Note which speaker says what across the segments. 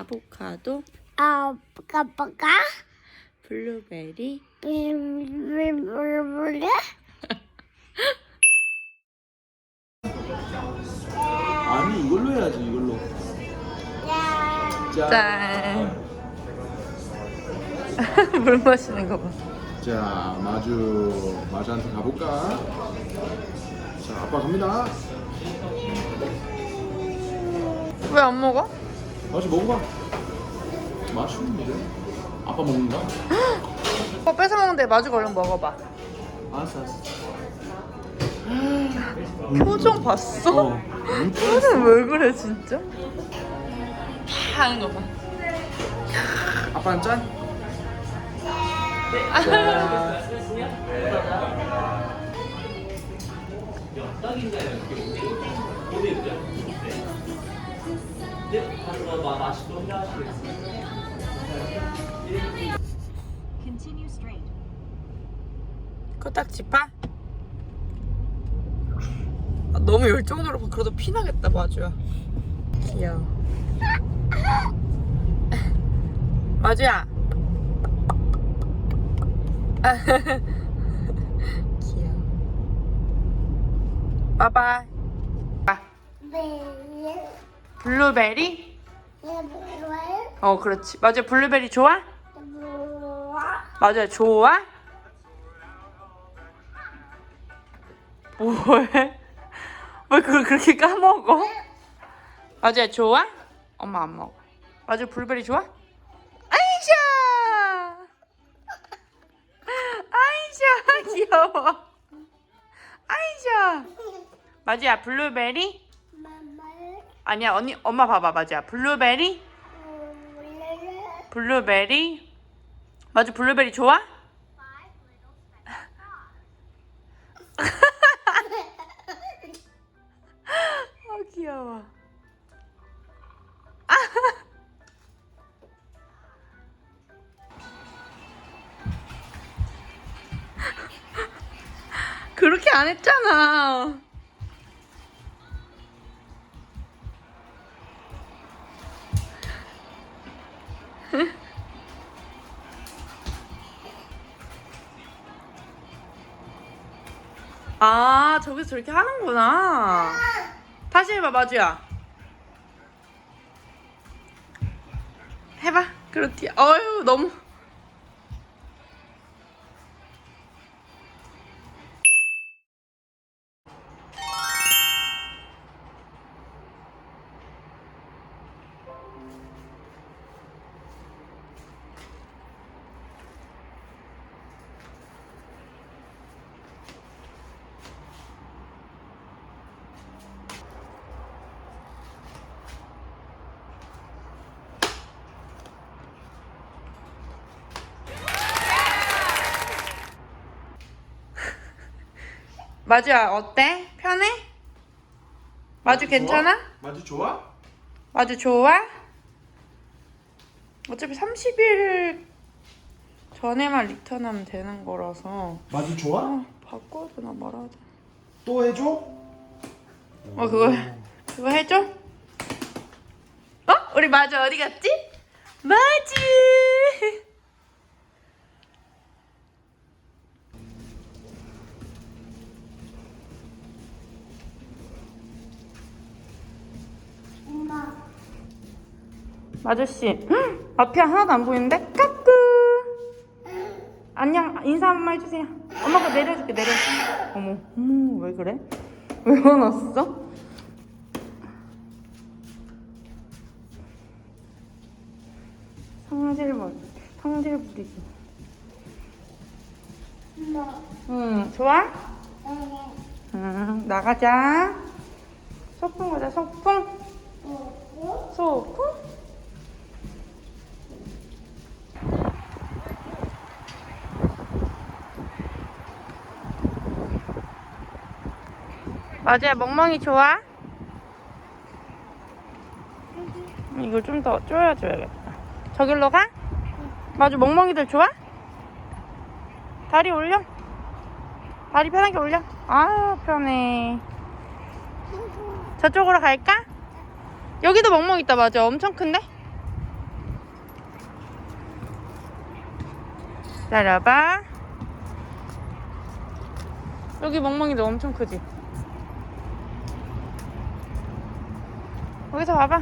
Speaker 1: 아보카도,
Speaker 2: 아빠가
Speaker 1: 블루베리,
Speaker 2: 블블블블
Speaker 3: 아니 이걸로 해야지 이걸로 자,
Speaker 1: 짠. 물 마시는 거 봐.
Speaker 3: 자 마주 마주한테 가볼까 자 아빠 갑니다
Speaker 1: 왜 안 먹어?
Speaker 3: 마주 먹어봐 맛있는데 아빠 먹는가?
Speaker 1: 오빠 뺏어 먹는데 마주가 얼른 먹어봐.
Speaker 3: 알았어 알았어
Speaker 1: 표정 봤어?
Speaker 3: 어
Speaker 1: 표정 왜 그래 진짜? 파 하는 거 봐.
Speaker 3: 아빠는 짠?
Speaker 4: Continue straight.
Speaker 1: 코딱지 파? 아, 너무 열정적으로 봐. 그래도 피나겠다 마주야. 귀여워. 마주야. 귀여워. 빠빠. 아, 블루베리? 어 그렇지. 마주야 블루베리 좋아? 마주야 좋아? 뭐해? 왜 그걸 그렇게 까먹어? 맞아요 좋아? 엄마 안 먹어 맞아 블루베리 좋아? 아이샤 아이샤 귀여워 아이샤 맞아 블루베리? 아니야 언니 엄마 봐봐 맞아 블루베리? 블루베리? 맞아 블루베리 좋아? 아 귀여워. 그렇게 안 했잖아. 아, 저기서 저렇게 하는구나. 다시 해봐, 마주야. 해봐. 그렇지. 어휴, 너무. 마주야, 어때? 편해? 마주 괜찮아?
Speaker 3: 마주 좋아?
Speaker 1: 마주 좋아? 어차피 30일 전에만 리턴하면 되는 거라서.
Speaker 3: 마주 좋아?
Speaker 1: 아, 바꿔야 되나 말아야 되나.
Speaker 3: 또 해줘?
Speaker 1: 어, 그거, 그거 해줘? 어? 우리 마주 어디 갔지? 마주! 헉, 앞이 하나도 안 보이는데? 까꾸! 안녕, 인사 한번 해주세요. 엄마가 내려줄게, 내려줄게. 어머, 어머, 왜 그래? 왜 화났어? 성질 부 성질 부리기. 응, 좋아? 응, 나가자. 소풍 가자, 소풍. 소풍? 맞아야 멍멍이 좋아? 이걸 좀 더 쪼여줘야겠다. 저길로 가? 맞아, 멍멍이들 좋아? 다리 올려? 다리 편하게 올려? 아, 편해. 저쪽으로 갈까? 여기도 멍멍이 있다, 맞아. 엄청 큰데? 기다려봐. 여기 멍멍이도 엄청 크지? 여기서 봐봐.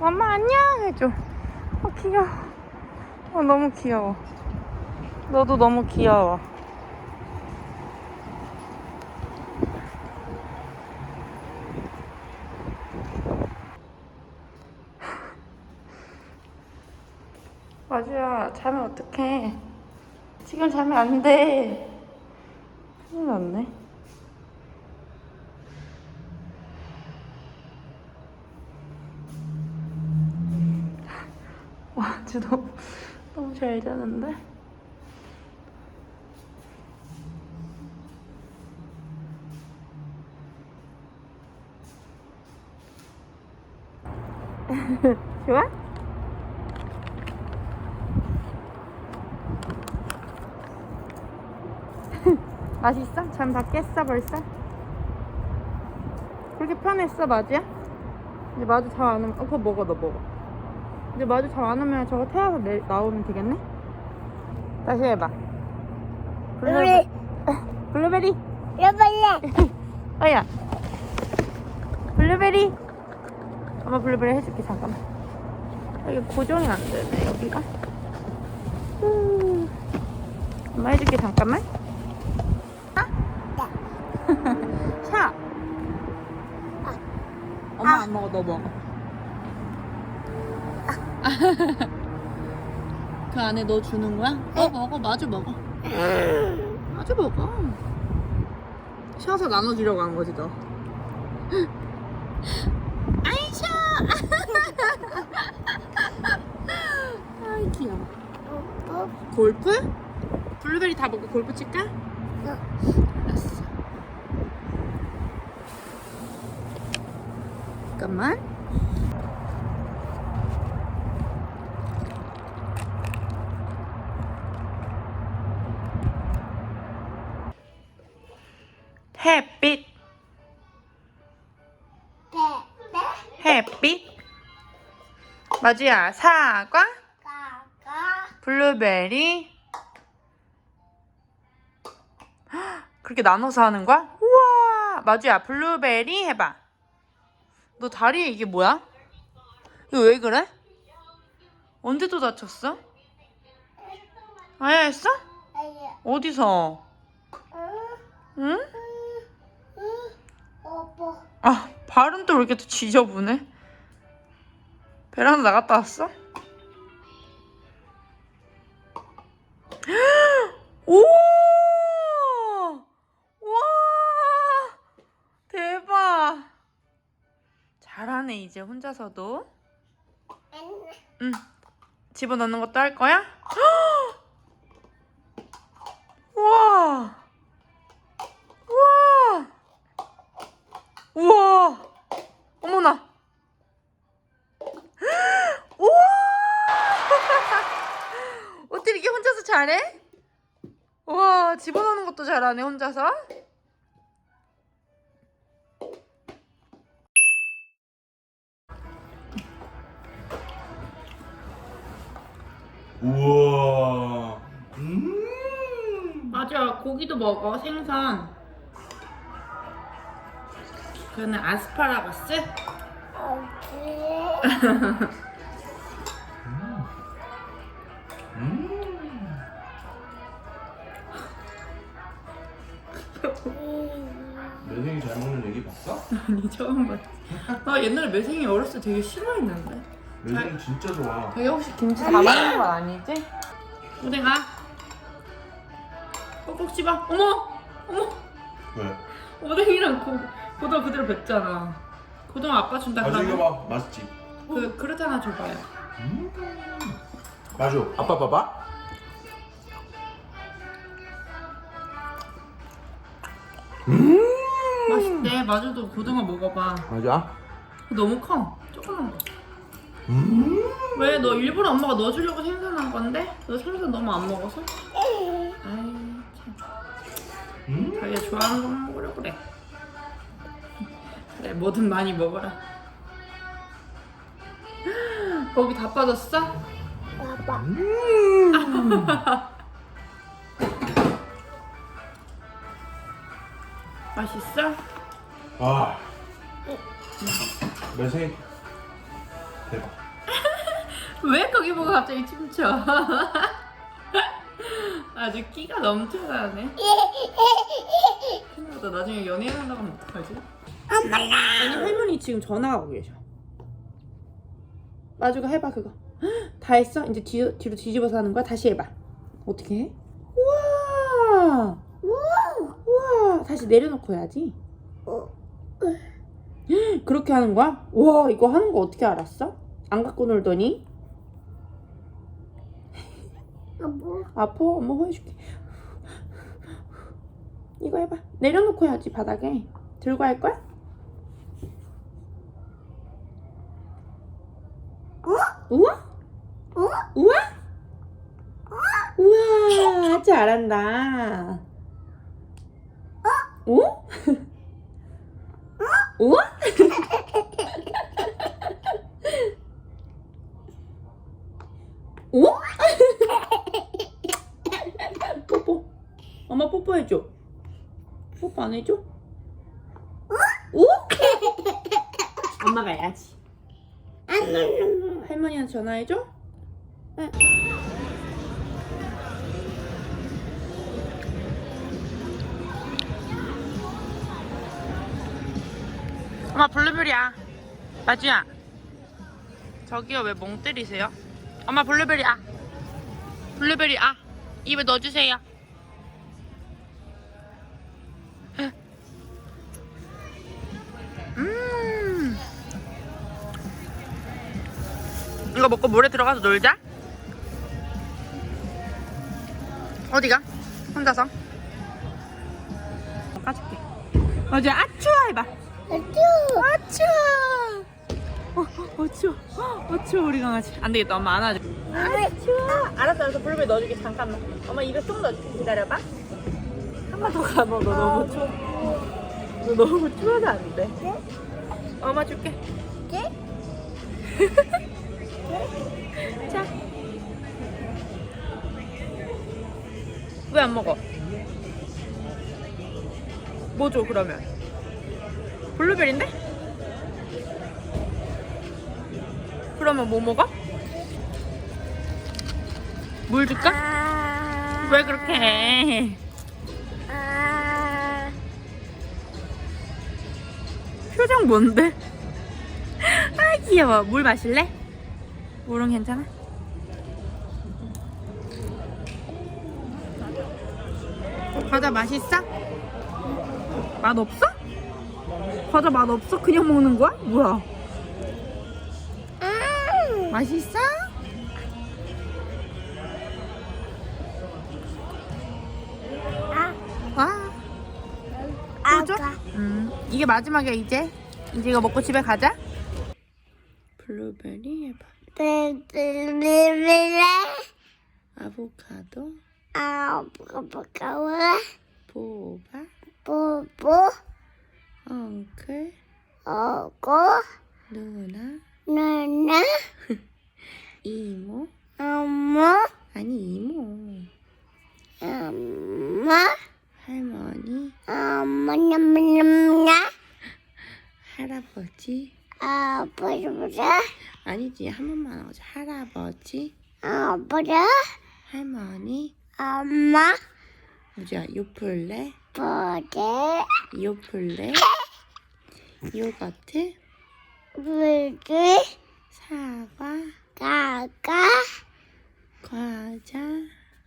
Speaker 1: 엄마 안녕 해줘. 어 귀여워. 어 너무 귀여워. 너도 너무 귀여워. 맞아 자면 어떡해 지금 자면 안돼 큰일 났네 와 진짜 너무, 너무 잘 자는데 좋아? 맛있어? 잠 다 깼어 벌써? 그렇게 편했어 마주야? 이제 마주 잠안 오면 어 그거 먹어 너 먹어 이제 마주 잠안 오면 저거 태워서 내, 나오면 되겠네? 다시 해봐. 블루베리. 블루베리.
Speaker 2: 여벌레.
Speaker 1: 어야. 블루베리. 엄마 블루베리 해줄게 잠깐만. 여기 고정이 안 되네 여기가. 음. 엄마 해줄게 잠깐만. 샤. 엄마 안 먹어 너 먹어 그 안에 너 주는 거야? 너 먹어. 마주 먹어. 마주 먹어. 샤서 나눠주려고 한 거지 너. 아이샤 아이 귀여워. 골프? 블루베리 다 먹고 골프 칠까? 알았어. 잠깐만 햇빛 햇빛 마주야 사과. 블루베리 헉, 그렇게 나눠서 하는 거야? 우와 마주야 블루베리 해봐 너 다리에 이게 뭐야? 이거 왜 그래? 언제 또 다쳤어? 아야 했어? 어디서?
Speaker 2: 응, 오빠.
Speaker 1: 아 발은 또 왜 이렇게 또 지저분해? 베란다 나갔다 왔어? 오! 와! 대박! 잘하네 이제 혼자서도. 응. 집어넣는 것도 할 거야? 우와! 우와! 어머나! 우와! 어떻게 이렇게 혼자서 잘해? 우와, 집어넣는 것도 잘하네, 혼자서.
Speaker 3: 우와. 음.
Speaker 1: 맞아, 고기도 먹어, 생선. 그거는 아스파라거스?
Speaker 3: 음. 매생이 잘 먹는 얘기 봤어?
Speaker 1: 아니, 처음 봤어. 나 옛날에 매생이 어렸을 때 되게 싫어했는데.
Speaker 3: 매생이 진짜 좋아.
Speaker 1: 되게 혹시 김치 다 먹는 건 아니지? 오뎅아. 꼭꼭 씹어. 어머! 어머!
Speaker 3: 왜?
Speaker 1: 오뎅이랑 고, 고등 그대로 뱉잖아. 고등 아빠 준다 그러면
Speaker 3: 이거 봐. 맛있지?
Speaker 1: 그 그릇 하나 줘봐요.
Speaker 3: 음. 마주. 아빠 봐봐. 음.
Speaker 1: 맛있대. 마주도 고등어 먹어봐.
Speaker 3: 맞아.
Speaker 1: 너무 커. 조그만 거.
Speaker 3: 음.
Speaker 1: 왜? 너 일부러 엄마가 넣어주려고 생선한 건데? 너 생선 너무 안 먹어서? 아이 참.
Speaker 3: 음.
Speaker 1: 자기가 좋아하는 것만 그래. 그래 뭐든 많이 먹어라. 거기 다 빠졌어?
Speaker 2: 아빠.
Speaker 3: 음.
Speaker 1: 맛있어?
Speaker 3: 아. 매생 대박.
Speaker 1: 왜 거기 보고 갑자기 춤춰? 아주 끼가 넘쳐나네. 큰일났다. 나중에 연예인 한다고 하면 어떡하지? 아니 할머니 지금 전화하고 계셔. 마주가 해봐 그거. 다 했어? 이제 뒤, 뒤로 뒤집어서 하는 거야? 다시 해봐. 어떻게 해? 우와! 우와! 다시 내려놓고 해야지. 그렇게 하는 거야? 우와 이거 하는 거 어떻게 알았어? 안 갖고 놀더니?
Speaker 2: 아빠.
Speaker 1: 아파? 엄마 해줄게. 이거 해봐. 내려놓고 해야지 바닥에. 들고 할 거야? 우와?
Speaker 2: 어?
Speaker 1: 우와? 우와, 잘한다. 어? 우와? 우와? 뽀뽀. 엄마 뽀뽀해줘. 뽀뽀 안 해줘? 오? 엄마가 해야지. 할머니한테 전화해줘? 응. 엄마 블루베리야. 마주야. 저기요 왜 멍 때리세요? 엄마 블루베리 아. 블루베리 아. 입에 넣어주세요. 이거 먹고 물에 들어가서 놀자. 어디가? 혼자서? 까줄게. 어제 아추 해봐.
Speaker 2: 아쭈.
Speaker 1: 아추. 어, 어 추워. 어 추워 우리 강아지. 안 되겠다 엄마 안아줘. 아 추워. 알았어 알았어 블루베리 넣어줄게 잠깐만. 엄마 입에 쏙 넣어줄게 기다려봐. 한 번더 가봐 너 너무 추워. 너 너무 추워서 안 돼. 엄마 줄게.
Speaker 2: 네?
Speaker 1: 왜 안 먹어? 뭐줘 그러면? 블루베리인데? 그러면 뭐 먹어? 물 줄까?
Speaker 2: 아.
Speaker 1: 왜 그렇게 해?
Speaker 2: 아.
Speaker 1: 표정 뭔데? 아 귀여워. 물 마실래? 물은 괜찮아? 과자 맛있어? 맛 없어? 과자 맛 없어? 그냥 먹는 거야? 뭐야?
Speaker 2: 아.
Speaker 1: 맛있어?
Speaker 2: 아.
Speaker 1: 와. 또 줘?
Speaker 2: 아가.
Speaker 1: 음, 이게 마지막이야 이제. 이제 이거 먹고 집에 가자. 블루베리 해봐. 아보카도,
Speaker 2: 아, 버거워.
Speaker 1: 보바,
Speaker 2: 뽀뽀.
Speaker 1: 엉클,
Speaker 2: 어고.
Speaker 1: 누나,
Speaker 2: 누나.
Speaker 1: 이모.
Speaker 2: 엄마.
Speaker 1: 아니 이모.
Speaker 2: 엄마.
Speaker 1: 할머니,
Speaker 2: 엄마. 냠냠냠.
Speaker 1: 할아버지.
Speaker 2: 아버지보다.
Speaker 1: 아니지 한 번만 하자. 할아버지,
Speaker 2: 아버지.
Speaker 1: 할머니,
Speaker 2: 엄마.
Speaker 1: 뭐야 요플레,
Speaker 2: 버지.
Speaker 1: 요플레, 요거트,
Speaker 2: 물기.
Speaker 1: 사과,
Speaker 2: 가가.
Speaker 1: 과자,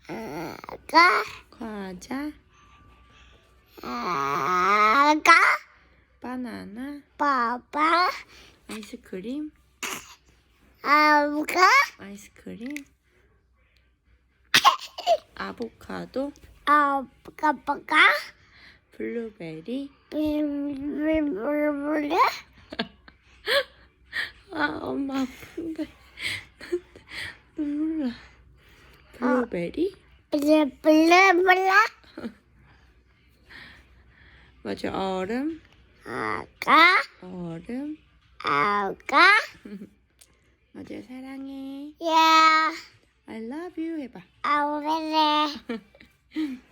Speaker 2: 아가.
Speaker 1: 과자,
Speaker 2: 아가.
Speaker 1: 바나나,
Speaker 2: 빠빠.
Speaker 1: 아이스크림,
Speaker 2: 아가.
Speaker 1: 아이스크림, 아보카도,
Speaker 2: 아가. 빠가.
Speaker 1: 블루베리.
Speaker 2: 블블블블.
Speaker 1: 아 엄마 아픈데 눈물 나. 블루베리.
Speaker 2: 블블블블.
Speaker 1: 맞아 얼음,
Speaker 2: 아가.
Speaker 5: I love you 해봐.
Speaker 2: 아우레레